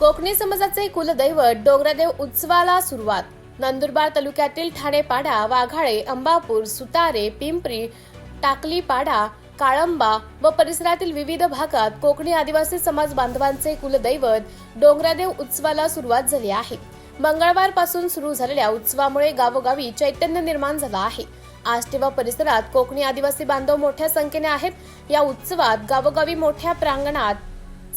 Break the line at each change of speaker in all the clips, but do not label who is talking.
कोकणी समाजाचे कुलदैवत डोंगरादेव उत्सवाला सुरुवात. नंदुरबार तालुक्यातील ठाणेपाडा वाघाळे अंबापूर सुतारे पिंपरी टाकलीपाडा काळंबा व परिसरातील विविध भागात कोकणी आदिवासी समाज बांधवांचे कुलदैवत डोंगरादेव उत्सवाला सुरुवात झाली आहे. मंगळवारपासून सुरू झालेल्या उत्सवामुळे गावोगावी चैतन्य निर्माण झालं आहे. आज व परिसरात कोकणी आदिवासी बांधव मोठ्या संख्येने आहेत. या उत्सवात गावोगावी मोठ्या प्रांगणात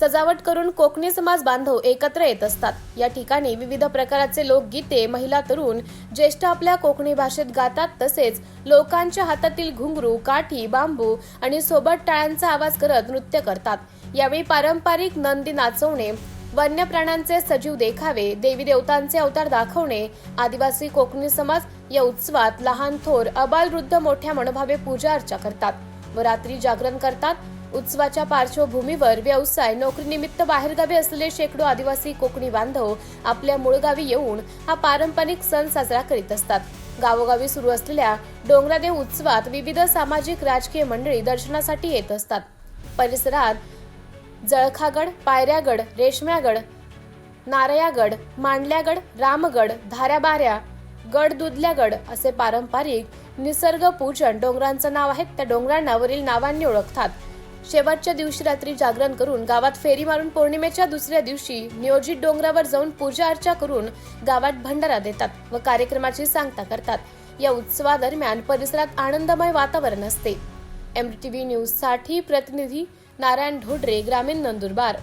सजावट करून कोकणी समाज बांधव एकत्र येत असतात. या ठिकाणी विविध प्रकाराचे लोकगीते महिला तरुण ज्येष्ठ आपल्या कोकणी भाषेत गातात तसेच लोकांच्या हातातील घुंगरू काठी बांबू आणि सोबत टाळ्यांचा आवाज करत नृत्य करतात. यावेळी पारंपरिक नंदी नाचवणे वन्य प्राण्यांचे सजीव देखावे देवी देवतांचे अवतार दाखवणे आदिवासी कोकणी समाज या उत्सवात लहान थोर अबाल वृद्ध मोठ्या मनोभावे पूजा अर्चा करतात. व रात्री जागरण करतात. उत्सवाच्या पार्श्वभूमीवर व्यवसाय नोकरीनिमित्त बाहेरगावी असलेले शेकडो आदिवासी कोकणी बांधव आपल्या मूळ गावी येऊन हा पारंपरिक सण साजरा करीत असतात. गावोगावी सुरू असलेल्या डोंगरादेव उत्सवात विविध सामाजिक राजकीय मंडळी दर्शनासाठी येत असतात. परिसरात जळखागड पायऱ्यागड रेशम्यागड नारयागड मांडल्यागड रामगड धाऱ्याबाऱ्या गड दुधल्यागड असे पारंपरिक निसर्ग पूजन डोंगरांचं नाव आहे त्या डोंगरांना वरील नावांनी ओळखतात. शेवटच्या दिवशी रात्री जागरण करून गावात फेरी मारून पौर्णिमेच्या दुसऱ्या दिवशी नियोजित डोंगरावर जाऊन पूजा अर्चा करून गावात भंडारा देतात व कार्यक्रमाची सांगता करतात. या उत्सवादरम्यान परिसरात आनंदमय वातावरण असते. एमटीव्ही न्यूजसाठी प्रतिनिधी नारायण ढोडरे ग्रामीण नंदुरबार.